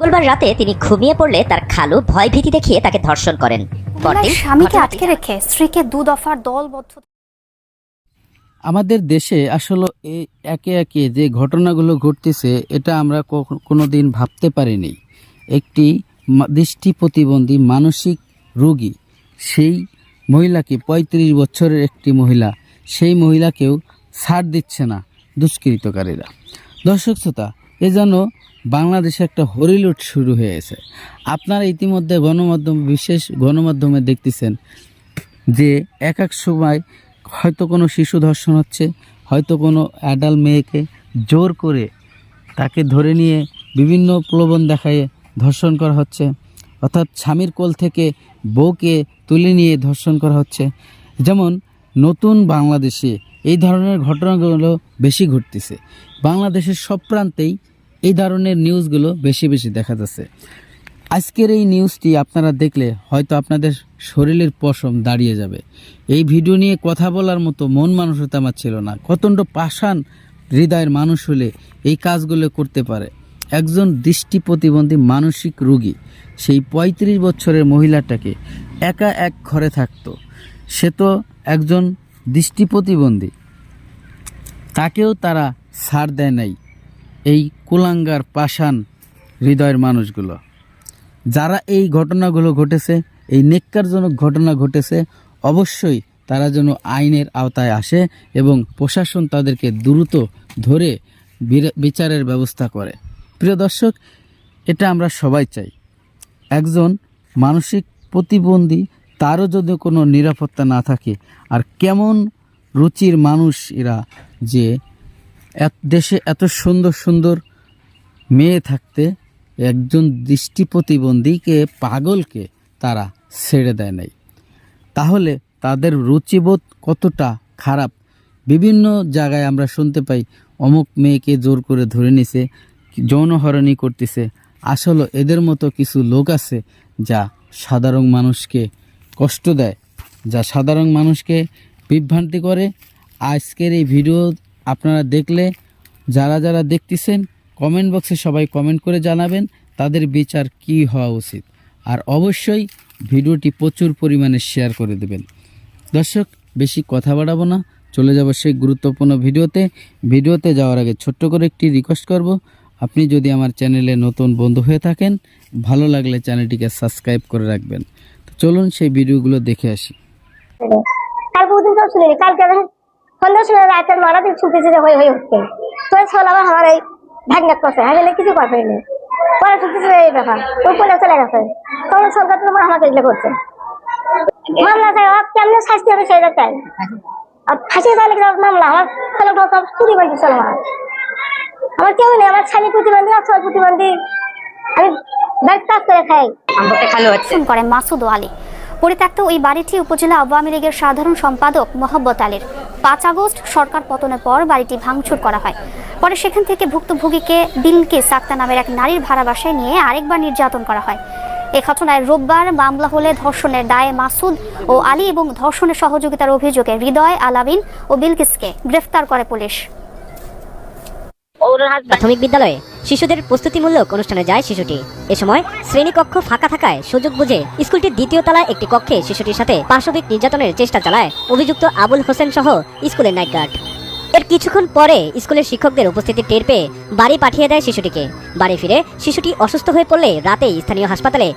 মঙ্গলবার রাতে তিনি ঘুমিয়ে পড়লে তার খালু ভয় ভীতি দেখিয়ে তাকে ধর্ষণ করেন। পরদিন স্বামীকে আটকে রেখে স্ত্রীকে দু দফার দলবদ্ধ আমাদের দেশে আসলে এই একে একে যে ঘটনাগুলো ঘটতেছে এটা আমরা কোনো দিন ভাবতে পারিনি। একটি দৃষ্টি প্রতিবন্ধী মানসিক রোগী সেই মহিলাকে ৩৫ বছরের একটি মহিলা সেই মহিলাকেও ছাড় দিচ্ছে না দুষ্কৃতকারীরা। দর্শক শ্রোতা এ যেন বাংলাদেশে একটা হরিলুট শুরু হয়েছে আপনারা ইতিমধ্যে গণমাধ্যম, বিশেষ গণমাধ্যমে দেখতেছেন যে এক এক সময় হয়তো কোনো শিশু ধর্ষণ হচ্ছে, হয়তো কোনো অ্যাডাল মেয়েকে জোর করে তাকে ধরে নিয়ে বিভিন্ন প্রলোভন দেখায় ধর্ষণ করা হচ্ছে, অর্থাৎ স্বামীর কোল থেকে বউকে তুলে নিয়ে ধর্ষণ করা হচ্ছে। যেমন নতুন বাংলাদেশে এই ধরনের ঘটনাগুলো বেশি ঘটতেছে। বাংলাদেশের সব প্রান্তেই এই ধরনের নিউজগুলো বেশি বেশি দেখা যাচ্ছে। আজকের এই নিউজটি আপনারা দেখলে হয়তো আপনাদের শরীরের পশম দাঁড়িয়ে যাবে। এই ভিডিও নিয়ে কথা বলার মতো মন মানসিকতা আমার ছিল না। কতণ্ড পাষাণ হৃদয়ের মানুষ হলে এই কাজগুলো করতে পারে। একজন দৃষ্টি প্রতিবন্ধী মানসিক রোগী, সেই ৩৫ বছরের মহিলাটাকে একা এক ঘরে থাকতো। সে তো একজন দৃষ্টি প্রতিবন্ধী। তাকেও তারা ছাড় দেয় নাই এই কুলাঙ্গার পাষাণ হৃদয়ের মানুষগুলো। যারা এই ঘটনাগুলো ঘটেছে, এই নেককারজনক ঘটনা ঘটেছে, অবশ্যই তারা যেন আইনের আওতায় আসে এবং প্রশাসন তাদেরকে দ্রুত ধরে বিচারের ব্যবস্থা করে। প্রিয় দর্শক, এটা আমরা সবাই চাই। একজন মানসিক প্রতিবন্ধী তারও যদি কোনো নিরাপত্তা না থাকে, আর কেমন রুচির মানুষ এরা যে এক দেশে এত সুন্দর সুন্দর মেয়ে থাকতে একজন দৃষ্টি প্রতিবন্ধীকে, পাগলকে তারা ছেড়ে দেয় নাই। তাহলে তাদের রুচিবোধ কতটা খারাপ? বিভিন্ন জায়গায় আমরা শুনতে পাই, অমুক মেয়েকে জোর করে ধরে নিছে যৌনহরণী করতেছে। আসলে এদের মতো কিছু লোক আছে, যা সাধারণ মানুষকে কষ্ট দেয়, যা সাধারণ মানুষকে বিভ্রান্তি করে। আজকের এই ভিডিও আপনারা দেখলে, যারা যারা দেখতেছেন কমেন্ট বক্সে সবাই কমেন্ট করে জানাবেন তাদের বিচার কি হওয়া উচিত। আর অবশ্যই ভিডিওটি প্রচুর পরিমাণে শেয়ার করে দেবেন। দর্শক, বেশি কথা বাড়াবো না, চলে যাব সেই গুরুত্বপূর্ণ ভিডিওতে। ভিডিওতে যাওয়ার আগে ছোট্ট করে একটি রিকোয়েস্ট করব। আপনি যদি আমার চ্যানেলে নতুন বন্ধু হয়ে থাকেন, ভালো লাগলে চ্যানেলটিকে সাবস্ক্রাইব করে রাখবেন। চলুন সেই ভিডিওগুলো দেখে আসি। কাল তো কালকে আমি সন্ধ্যা শুনে রাতের মারা দিন হয়ে হয়ে আমার এই গেলে কিছু চাই আর আমার কেউ নেই, আমার স্বামী প্রতিবন্ধী প্রতিবন্ধী। আমি ব্যাগ করে খাই খুন করে মাসুদ আলী। পরিত্যক্ত ওই বাড়িটি উপজেলা আওয়ামী লীগের সাধারণ সম্পাদক মোহাম্মদ আলীর। পাঁচ আগস্ট সরকার পতনের পর বাড়িটি ভাঙচুর করা হয়। পরে সেখান থেকে ভুক্তভোগীকে বিলকে সাক্তা নামের এক নারীর ভাড়া বাসায় নিয়ে আরেকবার নির্যাতন করা হয়। এ ঘটনায় রোববার মামলা হলে ধর্ষণের দায়ে মাসুদ ও আলী এবং ধর্ষণের সহযোগিতার অভিযোগে হৃদয় আলাবিন ও বিলকিসকে গ্রেফতার করে পুলিশ। প্রাথমিক বিদ্যালয়ে শিশুদের প্রস্তুতিমূলক অনুষ্ঠানে যায় শিশুটি। এ সময় শ্রেণীকক্ষ ফাঁকা থাকায় সুযোগ বুঝে স্কুলটির দ্বিতীয় তলায় একটি কক্ষে শিশুটির সাথে পাশবিক নির্যাতনের চেষ্টা চালায় অভিযুক্ত আবুল হোসেন সহ স্কুলের নাইট গার্ড এর কিছুক্ষণ পরে স্কুলের শিক্ষকদের উপস্থিতি টের পেয়ে বাড়ি পাঠিয়ে দেয় শিশুটিকে। বাড়ি ফিরে শিশুটি অসুস্থ হয়ে পড়লে রাতেই স্থানীয় হাসপাতালে